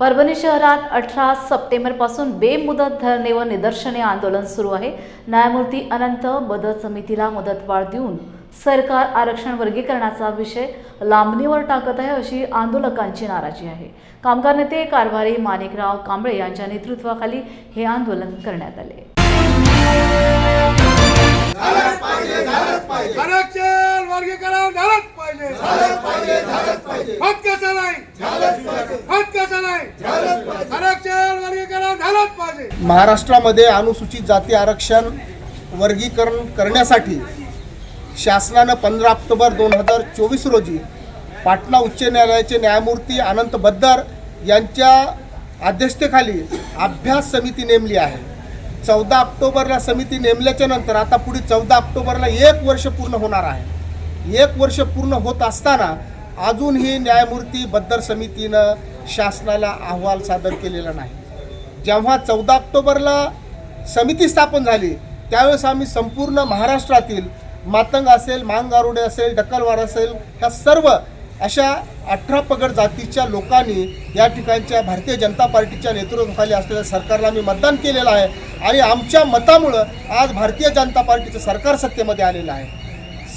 परभणी शहरात अठरा सप्टेंबरपासून बेमुदत धरणे व निदर्शने आंदोलन सुरू आहे. न्यायमूर्ती अनंत मदत समितीला मुदतवाढ देऊन सरकार आरक्षण वर्गीकरणाचा विषय लांबणीवर टाकत आहे अशी आंदोलकांची नाराजी आहे. कामगार नेते कारभारी माणिकराव कांबळे यांच्या नेतृत्वाखाली हे आंदोलन करण्यात आले. आरक्षण वर्गीकरण झालंच पाहिजे हक्काचं नाही हक्काचं नाही आरक्षण वर्गीकरण झालंच पाहिजे महाराष्ट्रामध्ये अनुसूचित जाती आरक्षण वर्गीकरण करण्यासाठी शासनानं पंधरा ऑक्टोबर दोन हजार चोवीस रोजी पाटणा उच्च न्यायालयाचे न्यायमूर्ती अनंत बद्दर यांच्या अध्यक्षतेखाली अभ्यास समिती नेमली आहे. चौदा ऑक्टोबरला समिती नेमल्याच्या नंतर आता पुढे चौदा ऑक्टोबरला एक वर्ष पूर्ण होणार आहे. एक वर्ष पूर्ण होत असताना अजूनही न्यायमूर्ती बद्दर समितीनं शासनाला अहवाल सादर केलेला नाही. जेव्हा चौदा ऑक्टोबरला समिती स्थापन झाली त्यावेळेस आम्ही संपूर्ण महाराष्ट्रातील मातंग असेल मांगारुडे असेल डक्कलवार असेल ह्या सर्व अशा अठरा पगड जातीच्या लोकांनी या ठिकाणच्या भारतीय जनता पार्टीच्या नेतृत्वाखाली असलेल्या सरकारला आम्ही मतदान केलेलं आहे. आणि आमच्या मतामुळं आज भारतीय जनता पार्टीचं सरकार सत्तेमध्ये आलेलं आहे.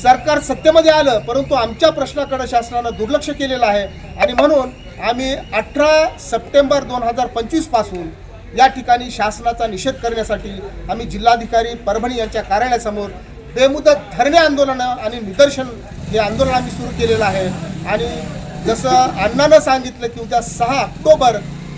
सरकार सत्तेमध्ये आलं परंतु आमच्या प्रश्नाकडे शासनानं दुर्लक्ष केलेलं आहे. आणि म्हणून आम्ही अठरा सप्टेंबर दोन हजार पंचवीसपासून या ठिकाणी शासनाचा निषेध करण्यासाठी आम्ही जिल्हाधिकारी परभणी यांच्या कार्यालयासमोर बेमुदत धरणे आंदोलनं आणि निदर्शन हे आंदोलन आम्ही सुरू केलेलं आहे. आणि जसं अण्णानं सांगितलं की उद्या सहा ऑक्टोबर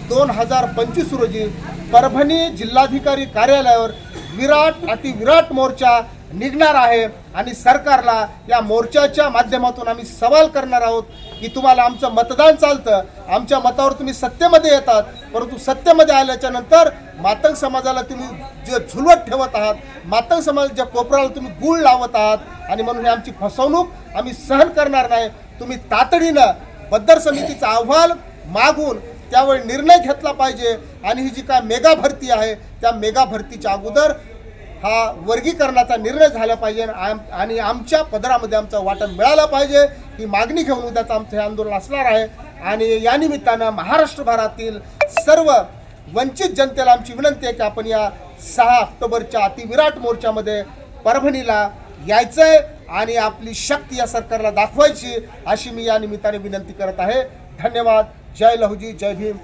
दोन हजार पंचवीस रोजी परभणी जिल्हाधिकारी कार्यालयावर विराट अतिविराट मोर्चा निघणार आहे. आणि सरकारला या मोर्चाच्या माध्यमातून आम्ही सवाल करणार आहोत की तुम्हाला आमचं मतदान चालतं आमच्या मतावर तुम्ही सत्तेमध्ये येतात परंतु सत्तेमध्ये आल्याच्यानंतर मातंग समाजाला तुम्ही जे झुलवत ठेवत आहात मातंग समाजाच्या कोपऱ्याला तुम्ही गुळ लावत आहात आणि म्हणून आमची फसवणूक आम्ही सहन करणार नाही. तुम्ही तातडीनं बद्दर समितीचा अहवाल मागून त्यावेळी निर्णय घेतला पाहिजे आणि ही जी काय मेगा भरती आहे त्या मेगा भरतीच्या अगोदर हा वर्गीकरणाचा निर्णय झाला पाहिजे आणि आम- आणि आमच्या पदरामध्ये आमचं वाटण मिळालं पाहिजे. ही मागणी घेऊन उद्याचं आमचं हे आंदोलन असणार आहे. आणि या निमित्तानं महाराष्ट्रभरातील सर्व वंचित जनतेला आमची विनंती आहे की आपण या सहा ऑक्टोबरच्या अतिविराट मोर्चामध्ये परभणीला यायचं आहे आणि आपली शक्ती या सरकारला दाखवायची अशी मी या निमित्ताने विनंती करत आहे. धन्यवाद. जय लहुजी. जय भीम.